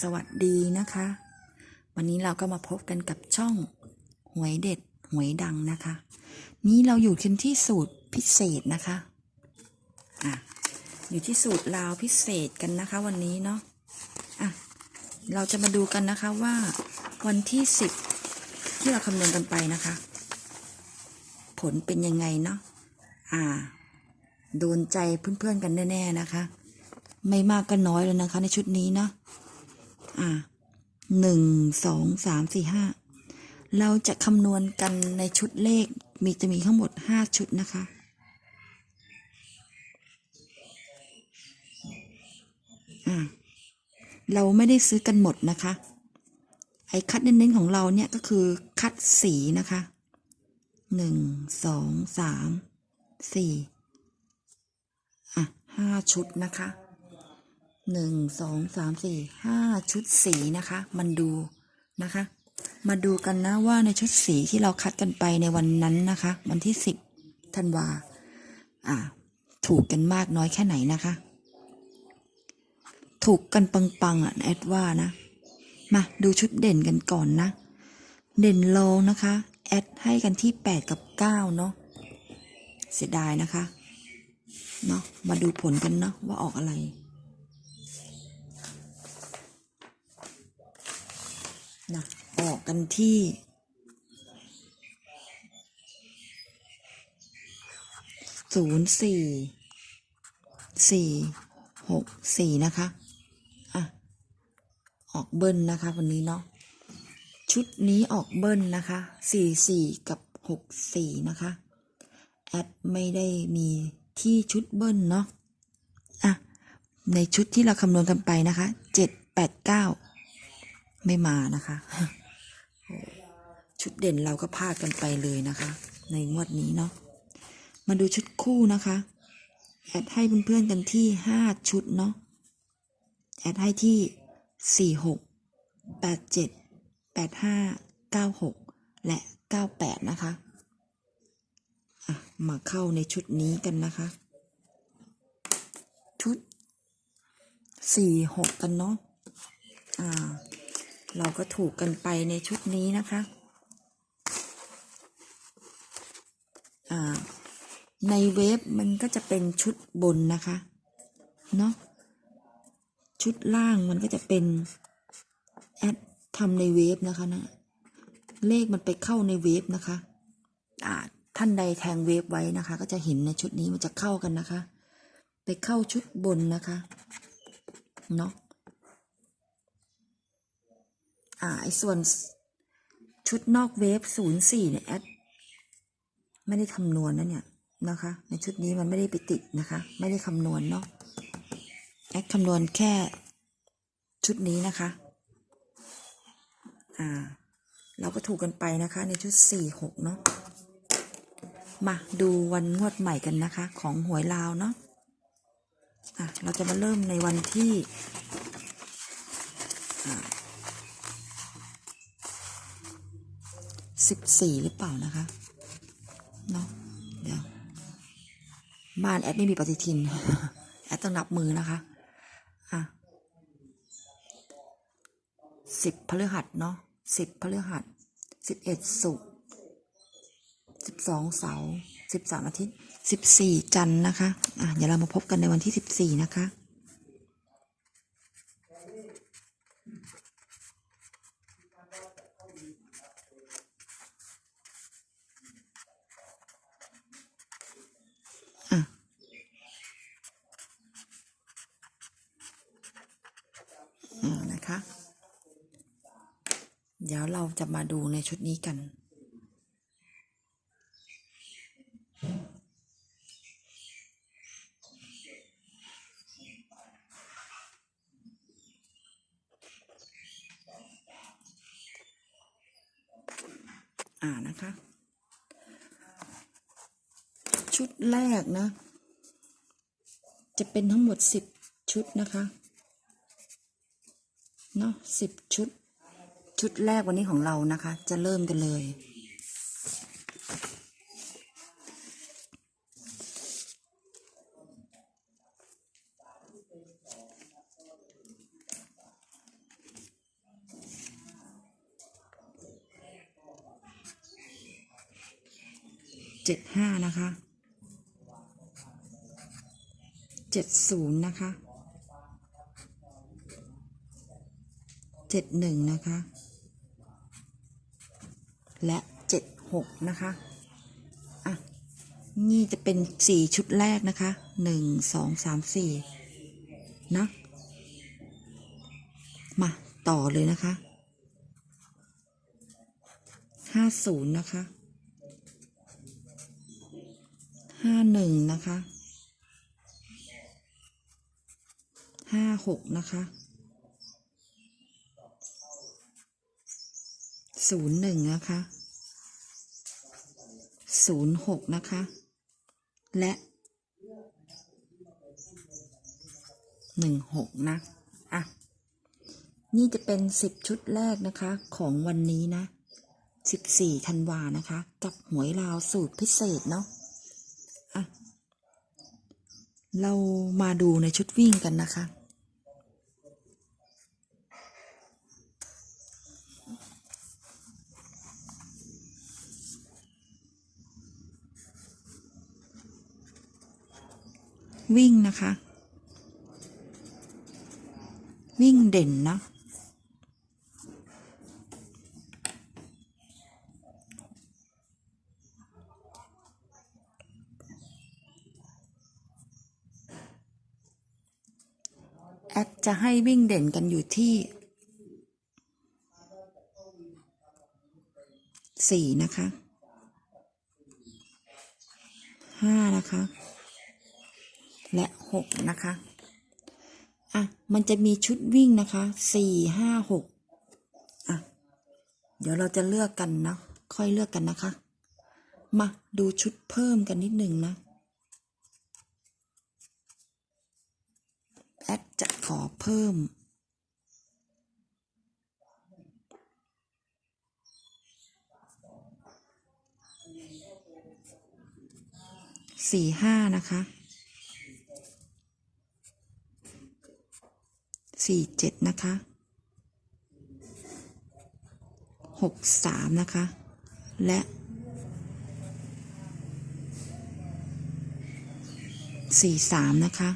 สวัสดีนะคะ วันนี้เราก็มาพบกันกับช่องหวยเด็ดหวยดังนะคะ นี้เราอยู่กันที่สูตรพิเศษนะคะอะอยู่ที่สูตรลาวพิเศษกันนะคะ วันนี้เนาะอะเราจะมาดูกันนะคะว่าวันที่สิบที่เราคำนวณกันไปนะคะ ผลเป็นยังไงเนาะอ่าโดนใจเพื่อนๆกันแน่ๆนะคะ ไม่มากก็น้อยเลยนะคะ ในชุดนี้เนาะ อ่าหนึ่งสองสามสี่ห้าเราจะคำนวณกันในชุดเลขมีจะมีทั้งหมดห้าชุดนะคะ อ่าเราไม่ได้ซื้อกันหมดนะคะ ไอ้คัดเน้นๆของเราเนี่ยก็คือคัดสีนะคะหนึ่งสองสามสี่อะห้าชุดนะคะ หนึ่งสองสามสี่ห้าชุดสีนะคะ มันดูนะคะ มาดูกันนะว่าในชุดสีที่เราคัดกันไปในวันนั้นนะคะ วันที่สิบธันวาอ่า ถูกกันมากน้อยแค่ไหนนะคะ ถูกกันปังๆอะแอดว่านะ มาดูชุดเด่นกันก่อนนะ เด่นโลงนะคะ แอดให้กันที่แปดกับเก้าเนาะเสียดายนะคะเนาะมาดูผลกันเนาะว่าออกอะไร นะออ กันที่ ศูนย์สี่ สี่ หก สี่นะคะ อะ ออกเบิ้ลนะคะ วันนี้เนาะ ชุดนี้ออกเบิ้ลนะคะ สี่สี่กับหกสี่นะคะ แอดไม่ได้มีที่ชุดเบิ้ลเนาะ อะ ในชุดที่เราคำนวณกันไปนะคะ เจ็ดแปดเก้าไม่มานะคะ ชุดเด่นเราก็พลาดกันไปเลยนะคะ ในงวดนี้เนาะมาดูชุดคู่นะคะแอดให้เพื่อนๆกันที่ห้าชุดเนาะแอดให้ที่สี่หกแปดเจ็ดแปดห้าเก้าหกและเก้าแปดนะคะอะมาเข้าในชุดนี้กันนะคะ ชุดสี่หกกันเนาะอ่า เราก็ถูกกันไปในชุดนี้นะคะ อ่า ในเว็บมันก็จะเป็นชุดบนนะคะเนาะชุดล่างมันก็จะเป็นแอดทำในเว็บนะคะนะเลขมันไปเข้าในเว็บนะคะอ่าท่านใดแทงเว็บไว้นะคะ ก็จะเห็นในชุดนี้มันจะเข้ากันนะคะ ไปเข้าชุดบนนะคะเนาะอ่าไอ้ส่วนชุดนอกเวฟศูนย์สี่เนี่ยแอด ไม่ได้คำนวณนะเนี่ยนะคะ ในชุดนี้มันไม่ได้ไปติดนะคะ ไม่ได้คำนวณเนาะแอดคำนวณแค่ชุดนี้นะคะ อ่า เราก็ถูกกันไปนะคะ ในชุดสี่หกเนาะ มาดูวันงวดใหม่กันนะคะ ของหวยลาวเนาะ อะ เราจะมาเริ่มในวันที่สิบสี่หรือเปล่านะคะ เนาะเดี๋ยวบ้านแอดไม่มีปฏิทิน แอดต้องนับมือนะคะ อะสิบพฤหัสเนาะสิบพฤหัสสิบเอ็ดศุกร์สิบสองเสาร์สิบสามอาทิตย์สิบสี่จันนะคะ อะเดี๋ยวเรามาพบกันในวันที่สิบสี่นะคะ อ่านะคะ เดี๋ยวเราจะมาดูในชุดนี้กัน อ่านะคะ ชุดแรกนะ จะเป็นทั้งหมดสิบชุดนะคะ เนาะสิบชุด ชุดแรกวันนี้ของเรานะคะ จะเริ่มกันเลยเจ็ดห้านะคะเจ็ดศูนย์นะคะ เจ็ดหนึ่งนะคะ และเจ็ดหกนะคะ อะ นี่จะเป็นสี่ชุดแรกนะคะหนึ่งสองสามสี่นะมาต่อเลยนะคะห้าศูนย์นะคะห้าหนึ่งนะคะห้าหกนะคะ ศูนย์หนึ่งนะคะศูนย์หกนะคะ และหนึ่งหกนะอะนี่จะเป็นสิบชุดแรกนะคะ ของวันนี้นะสิบสี่ธันวานะคะ กับหวยลาวสูตรพิเศษเนาะอะเรามาดูในชุดวิ่งกันนะคะ วิ่งนะคะ วิ่งเด่นนะแอดจะให้วิ่งเด่นกันอยู่ที่สี่นะคะห้านะคะ และหกนะคะ อะ มันจะมีชุดวิ่งนะคะสี่ห้าหกอะ เดี๋ยวเราจะเลือกกันนะ ค่อยเลือกกันนะคะ มาดูชุดเพิ่มกันนิดหนึ่งนะแอดจะขอเพิ่ม สี่ห้านะคะ สี่เจ็ดนะคะหกสามนะคะ และสี่สามนะคะ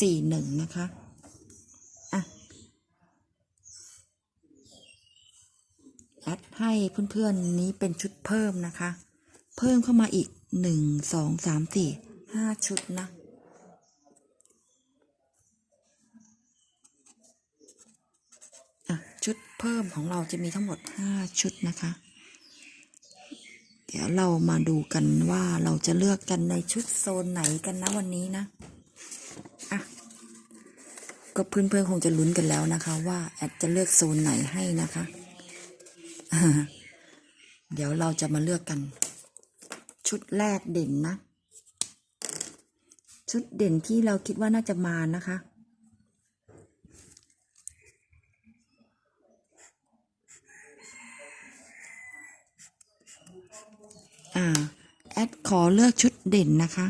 สี่หนึ่งนะคะ อะ แอดให้เพื่อนๆนี้เป็นชุดเพิ่มนะคะ เพิ่มเข้ามาอีกหนึ่งสองสามสี่ห้าชุดนะ อะ ชุดเพิ่มของเราจะมีทั้งหมดห้าชุดนะคะ เดี๋ยวเรามาดูกันว่าเราจะเลือกกันในชุดโซนไหนกันนะวันนี้นะอะก็เพื่อนๆคงจะลุ้นกันแล้วนะคะ ว่าแอดจะเลือกโซนไหนให้นะคะ เดี๋ยวเราจะมาเลือกกัน ชุดแรกเด่นนะ ชุดเด่นที่เราคิดว่าน่าจะมานะคะ อ่า แอดขอเลือกชุดเด่นนะคะ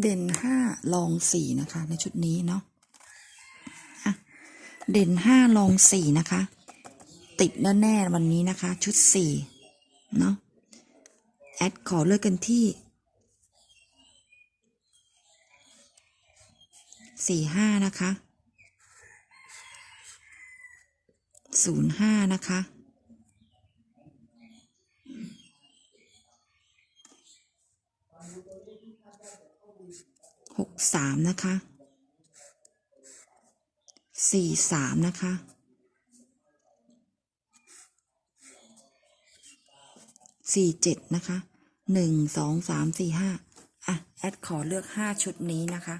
เด่นห้าลองสี่นะคะ ในชุดนี้เนาะะเด่นห้าลองสี่นะคะ ติดแน่ๆวันนี้นะคะ ชุดสี่เนาะ แอดขอเลือกกันที่สี่ห้านะคะศูนย์ห้านะคะ หกสามนะคะสี่สามนะคะสี่เจ็ดนะคะหนึ่งสองสามสี่ห้าอะ แอดขอเลือกห้าชุดนี้นะคะ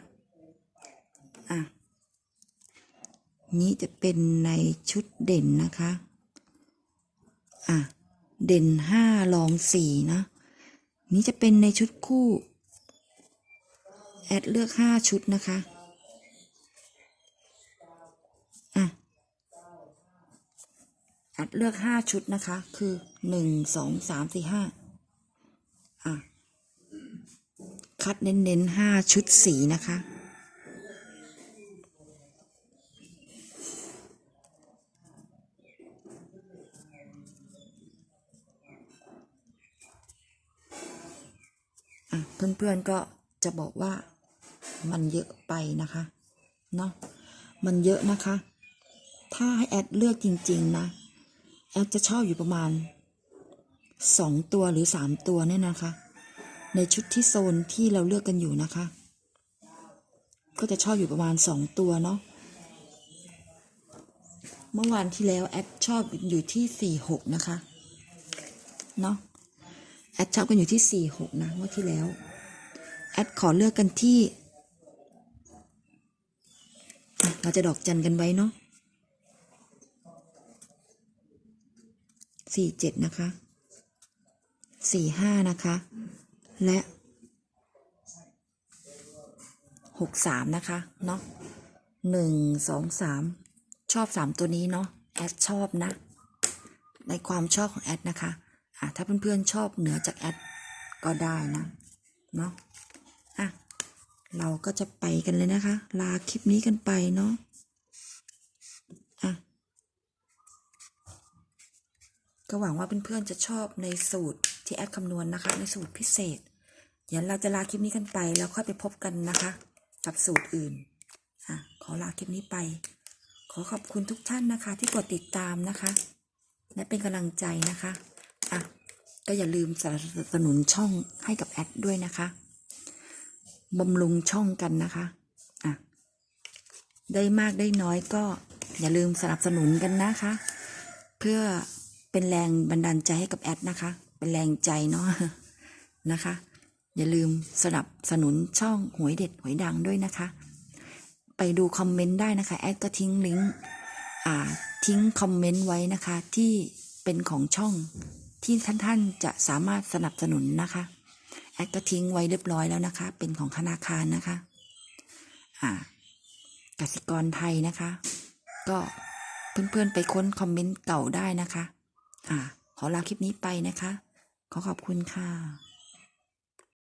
อะ นี้จะเป็นในชุดเด่นนะคะ อะ เด่นห้าลองสี่นะ นี้จะเป็นในชุดคู่ แอดเลือกห้าชุดนะคะ อะ แอดเลือกห้าชุดนะคะ คือหนึ่งสองสามสี่ห้าอะ คัดเน้นๆห้าชุดสีนะคะเพื่อนๆก็จะบอกว่า มันเยอะไปนะคะเนาะมันเยอะนะคะ ถ้าให้แอดเลือกจริง ๆ นะ แอดจะชอบอยู่ประมาณสองตัวหรือสามตัวเนี่ยนะคะ ในชุดที่โซนที่เราเลือกกันอยู่นะคะ ก็จะชอบอยู่ประมาณสองตัวเนาะเมื่อวานที่แล้วแอดชอบอยู่ที่สี่หกนะคะเนาะแอดชอบกันอยู่ที่สี่หกนะเมื่อที่แล้วแอดขอเลือกกันที่อะ เราจะดอกจันกันไว้เนาะสี่เจ็ดนะคะสี่ห้านะคะ และหกสามนะคะ เนาะหนึ่งสองสามชอบสามตัวนี้เนาะแอดชอบนะ ในความชอบของแอดนะคะอะถ้าเพื่อนๆชอบเหนือจากแอดก็ได้นะ เนาะ เราก็จะไปกันเลยนะคะ ลาคลิปนี้กันไปเนาะอะก็หวังว่าเพื่อนๆจะชอบในสูตรที่แอดคำนวณนะคะ ในสูตรพิเศษเดี๋ยวเราจะลาคลิปนี้กันไปแล้วค่อยไปพบกันนะคะ กับสูตรอื่นอะขอลาคลิปนี้ไป ขอขอบคุณทุกท่านนะคะ ที่กดติดตามนะคะ และเป็นกำลังใจนะคะอะก็อย่าลืมสนับสนุนช่องให้กับแอดด้วยนะคะ บำรุงช่องกันนะคะอะได้มากได้น้อยก็อย่าลืมสนับสนุนกันนะคะ เพื่อเป็นแรงบันดาลใจให้กับแอดนะคะ เป็นแรงใจเนาะนะคะ อย่าลืมสนับสนุนช่องหวยเด็ดหวยดังด้วยนะคะ ไปดูคอมเมนต์ได้นะคะ แอดก็ทิ้งลิงก์อ่าทิ้งคอมเมนต์ไว้นะคะที่เป็นของช่องที่ท่านท่านๆจะสามารถสนับสนุนนะคะ แอดก็ทิ้งไว้เรียบร้อยแล้วนะคะ เป็นของธนาคารนะคะ อ่ากสิกรไทยนะคะ ก็เพื่อนๆไปค้นคอมเมนต์เก่าได้นะคะ อ่า ขอลาคลิปนี้ไปนะคะ ขอขอบคุณค่ะ